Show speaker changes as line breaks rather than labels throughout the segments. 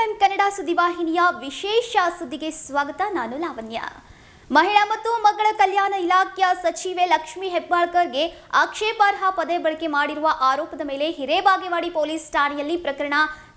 ಸುದ್ದಿವಾಹಿನಿಯ ವಿಶೇಷ ಸುದ್ದಿಗೆ ಸ್ವಾಗತ. ನಾನು ಲಾವಣ್ಯ. ಮಹಿಳಾ ಮತ್ತು ಮಕ್ಕಳ ಕಲ್ಯಾಣ ಇಲಾಖೆಯ ಸಚಿವೆ ಲಕ್ಷ್ಮಿ ಹೆಬ್ಬಾಳ್ಕರ್ಗೆ ಆಕ್ಷೇಪಾರ್ಹ ಪದೇ ಬಳಕೆ ಮಾಡಿರುವ ಆರೋಪದ ಮೇಲೆ ಹಿರೇಬಾಗೇವಾಡಿ ಪೊಲೀಸ್ ಠಾಣೆಯಲ್ಲಿ ಪ್ರಕರಣ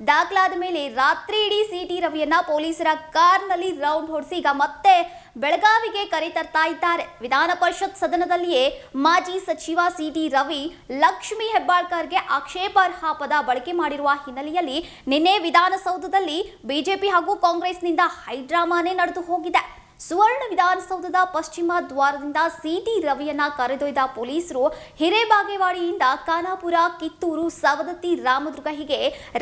ದಾಖಲಾದ ಮೇಲೆ ರಾತ್ರಿ ಇಡೀ ಸಿಟಿ ರವಿಯನ್ನ ಪೊಲೀಸರ ಕಾರ್ನಲ್ಲಿ ರೌಂಡ್ ಹೊಡೆಸಿ ಈಗ ಮತ್ತೆ ಬೆಳಗಾವಿಗೆ ಕರೆತರ್ತಾ ಇದ್ದಾರೆ. ವಿಧಾನ ಪರಿಷತ್ ಸದನದಲ್ಲಿಯೇ ಮಾಜಿ ಸಚಿವ ಸಿಟಿ ರವಿ ಲಕ್ಷ್ಮಿ ಹೆಬ್ಬಾಳ್ಕರ್ಗೆ ಆಕ್ಷೇಪಾರ್ಹ ಪದ ಬಳಕೆ ಮಾಡಿರುವ ಹಿನ್ನೆಲೆಯಲ್ಲಿ ನಿನ್ನೆ ವಿಧಾನಸೌಧದಲ್ಲಿ ಬಿಜೆಪಿ ಹಾಗೂ ಕಾಂಗ್ರೆಸ್ನಿಂದ ಹೈಡ್ರಾಮಾನೇ ನಡೆದು ಹೋಗಿದೆ. ಸುವರ್ಣ ವಿಧಾನಸೌಧದ ಪಶ್ಚಿಮ ದ್ವಾರದಿಂದ ಸಿಟಿ ರವಿಯನ್ನ ಕರೆದೊಯ್ದ ಪೊಲೀಸರು ಹಿರೇಬಾಗೇವಾಡಿಯಿಂದ ಖಾನಾಪುರ, ಕಿತ್ತೂರು, ಸವದತ್ತಿ, ರಾಮದುರ್ಗ ಹೀಗೆ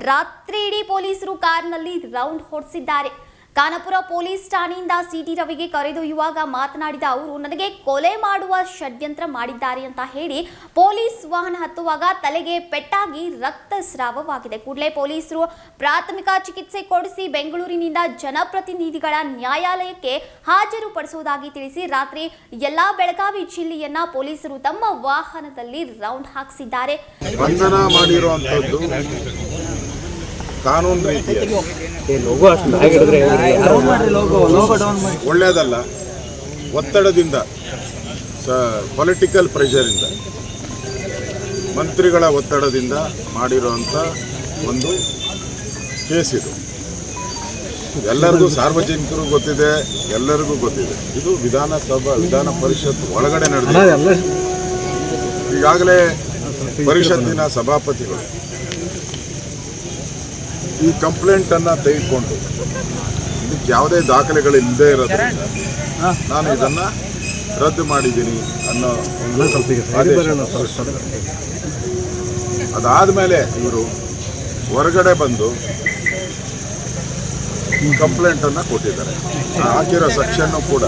ರಾತ್ರಿಯಿಡೀ ಪೊಲೀಸರು ಕಾರ್ನಲ್ಲಿ ರೌಂಡ್ ಹೊಡೆಸಿದ್ದಾರೆ. ಖಾನಾಪುರ ಪೊಲೀಸ್ ಠಾಣೆಯಿಂದ ಸಿಟಿ ರವಿಗೆ ಕರೆದೊಯ್ಯುವಾಗ ಮಾತನಾಡಿದ ಅವರು, ನನಗೆ ಕೊಲೆ ಮಾಡುವ ಷಡ್ಯಂತ್ರ ಮಾಡಿದ್ದಾರೆ ಅಂತ ಹೇಳಿ ಪೊಲೀಸ್ ವಾಹನ ಹತ್ತುವಾಗ ತಲೆಗೆ ಪೆಟ್ಟಾಗಿ ರಕ್ತಸ್ರಾವವಾಗಿದೆ. ಕೂಡಲೇ ಪೊಲೀಸರು ಪ್ರಾಥಮಿಕ ಚಿಕಿತ್ಸೆ ಕೊಡಿಸಿ ಬೆಂಗಳೂರಿನಿಂದ ಜನಪ್ರತಿನಿಧಿಗಳ ನ್ಯಾಯಾಲಯಕ್ಕೆ ಹಾಜರುಪಡಿಸುವುದಾಗಿ ತಿಳಿಸಿ ರಾತ್ರಿ ಎಲ್ಲಾ ಬೆಳಗಾವಿ ಜಿಲ್ಲೆಯನ್ನ ಪೊಲೀಸರು ತಮ್ಮ ವಾಹನದಲ್ಲಿ ರೌಂಡ್ ಹಾಕಿಸಿದ್ದಾರೆ.
ಕಾನೂನು
ರೀತಿಯ
ಒಳ್ಳೆಯದಲ್ಲ ಒತ್ತಡದಿಂದ ಸ ಪೊಲಿಟಿಕಲ್ ಪ್ರೆಷರಿಂದ ಮಂತ್ರಿಗಳ ಒತ್ತಡದಿಂದ ಮಾಡಿರುವಂಥ ಒಂದು ಕೇಸ್ ಇದು. ಎಲ್ಲರಿಗೂ ಸಾರ್ವಜನಿಕರು ಗೊತ್ತಿದೆ ಎಲ್ಲರಿಗೂ ಗೊತ್ತಿದೆ. ಇದು ವಿಧಾನಸಭಾ ವಿಧಾನ ಪರಿಷತ್ ಒಳಗಡೆ ನಡೆದಿದೆ. ಈಗಾಗಲೇ ಪರಿಷತ್ತಿನ ಸಭಾಪತಿಗಳು ಈ ಕಂಪ್ಲೇಂಟನ್ನು ತೆಗೆದುಕೊಂಡು ಇದಕ್ಕೆ ಯಾವುದೇ ದಾಖಲೆಗಳು ಇಲ್ಲದೆ ಇರೋದ್ರಿಂದ ನಾನು ಇದನ್ನು ರದ್ದು ಮಾಡಿದ್ದೀನಿ ಅನ್ನೋ ಒಂದು ಮೇಲೆ ಇವರು ಹೊರಗಡೆ ಬಂದು ಕಂಪ್ಲೇಂಟನ್ನು ಕೊಟ್ಟಿದ್ದಾರೆ. ಹಾಕಿರೋ ಸೆಕ್ಷನ್ನು ಕೂಡ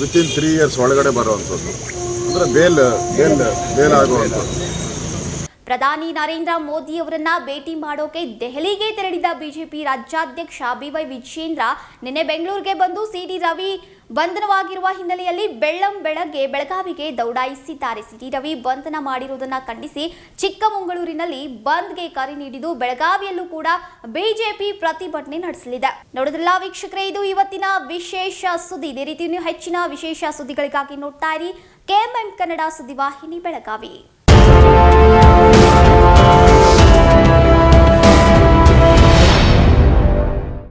ವಿತಿನ್ ತ್ರೀ ಇಯರ್ಸ್ ಒಳಗಡೆ ಬರುವಂಥದ್ದು. ಅಂದರೆ ಬೇಲ್ ಬೇಲ್ ಬೇಲ್ ಆಗುವಂಥದ್ದು.
ಪ್ರಧಾನಿ ನರೇಂದ್ರ ಮೋದಿ ಅವರನ್ನ ಭೇಟಿ ಮಾಡೋಕೆ ದೆಹಲಿಗೆ ತೆರಳಿದ ಬಿಜೆಪಿ ರಾಜ್ಯಾಧ್ಯಕ್ಷ ಬಿವೈ ವಿಜೇಂದ್ರ ನಿನ್ನೆ ಬೆಂಗಳೂರಿಗೆ ಬಂದು ಸಿಟಿ ರವಿ ಬಂಧನವಾಗಿರುವ ಹಿನ್ನೆಲೆಯಲ್ಲಿ ಬೆಳ್ಳಂ ಬೆಳಗ್ಗೆ ಬೆಳಗಾವಿಗೆ ದೌಡಾಯಿಸಿದ್ದಾರೆ. ಸಿಟಿ ರವಿ ಬಂಧನ ಮಾಡಿರುವುದನ್ನು ಖಂಡಿಸಿ ಚಿಕ್ಕಮಗಳೂರಿನಲ್ಲಿ ಬಂದ್ಗೆ ಕರೆ ನೀಡಿದ್ದು ಬೆಳಗಾವಿಯಲ್ಲೂ ಕೂಡ ಬಿಜೆಪಿ ಪ್ರತಿಭಟನೆ ನಡೆಸಲಿದೆ. ನೋಡಿದ್ರಲ್ಲ ವೀಕ್ಷಕರೇ, ಇದು ಇವತ್ತಿನ ವಿಶೇಷ ಸುದ್ದಿ. ಇದೇ ರೀತಿ ನೀವು ಹೆಚ್ಚಿನ ವಿಶೇಷ ಸುದ್ದಿಗಳಿಗಾಗಿ ನೋಡ್ತಾ ಇರಿ. ಕೆಎಂಎಂ ಕನ್ನಡ ಸುದ್ದಿವಾಹಿನಿ, ಬೆಳಗಾವಿ.